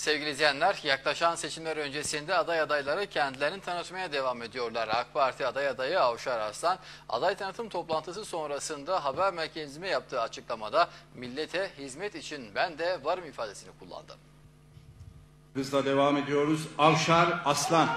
Sevgili izleyenler, yaklaşan seçimler öncesinde aday adayları kendilerini tanıtmaya devam ediyorlar. AK Parti aday adayı Avşar Arslan, aday tanıtım toplantısı sonrasında haber merkezime yaptığı açıklamada millete hizmet için ben de varım ifadesini kullandı. Hızla devam ediyoruz. Avşar Aslan.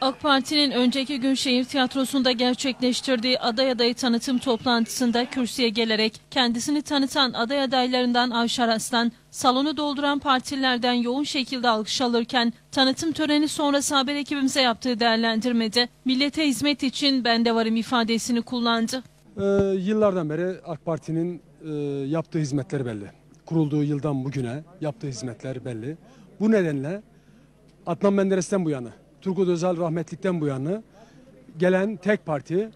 AK Parti'nin önceki gün şehir tiyatrosunda gerçekleştirdiği aday adayı tanıtım toplantısında kürsüye gelerek kendisini tanıtan aday adaylarından Avşar Aslan, salonu dolduran partililerden yoğun şekilde alkış alırken tanıtım töreni sonrası haber ekibimize yaptığı değerlendirmede millete hizmet için ben de varım ifadesini kullandı. Ee, yıllardan beri AK Parti'nin e, yaptığı hizmetler belli. Kurulduğu yıldan bugüne yaptığı hizmetler belli. Bu nedenle Adnan Menderes'ten bu yana, Turgut Özal rahmetlikten bu yana gelen tek parti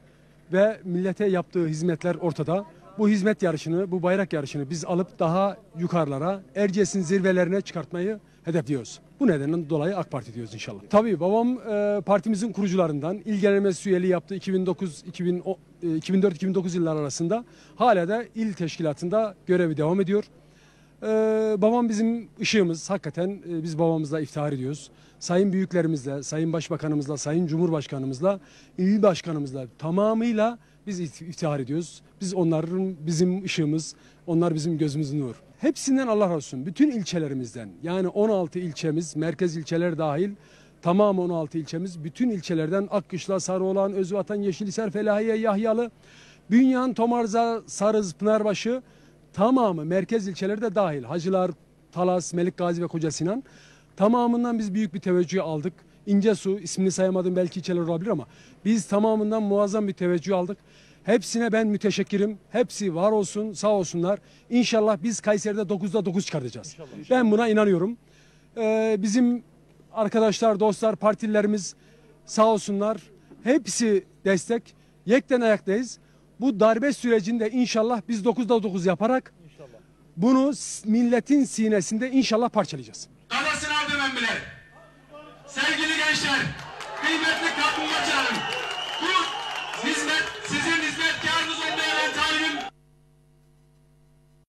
ve millete yaptığı hizmetler ortada. Bu hizmet yarışını, bu bayrak yarışını biz alıp daha yukarılara, Erciyes'in zirvelerine çıkartmayı hedefliyoruz. Bu nedenden dolayı AK Parti diyoruz inşallah. Tabii babam e, partimizin kurucularından il genel meclis üyeliği yaptı 2009 2010, e, 2004-2009 yıllar arasında. Hala da il teşkilatında görevi devam ediyor. Ee, babam bizim ışığımız. Hakikaten e, biz babamızla iftihar ediyoruz. Sayın büyüklerimizle, sayın başbakanımızla, sayın cumhurbaşkanımızla, il başkanımızla tamamıyla biz ift- iftihar ediyoruz. Biz onların bizim ışığımız, onlar bizim gözümüzün nur. Hepsinden Allah razı olsun. Bütün ilçelerimizden yani 16 ilçemiz, merkez ilçeler dahil tamamı 16 ilçemiz, bütün ilçelerden Akkışla, Sarıoğlan, Özvatan, Yeşilhisar, Felahiye, Yahyalı, Bünyan, Tomarza, Sarız, Pınarbaşı tamamı merkez ilçelerde dahil. Hacılar, Talas, Melik Gazi ve Koca Sinan tamamından biz büyük bir teveccüh aldık. İncesu ismini sayamadığım belki ilçeler olabilir ama biz tamamından muazzam bir teveccüh aldık. Hepsine ben müteşekkirim. Hepsi var olsun, sağ olsunlar. İnşallah biz Kayseri'de 9'da 9 çıkartacağız. Ben buna inanıyorum. Ee, bizim arkadaşlar, dostlar, partililerimiz sağ olsunlar. Hepsi destek. Yekten ayaktayız. Bu darbe sürecinde inşallah biz 9'da 9 yaparak bunu s- milletin sinesinde inşallah parçalayacağız. Anasını aldım emmiler. Sevgili gençler, kıymetli kapıcılarım. Bu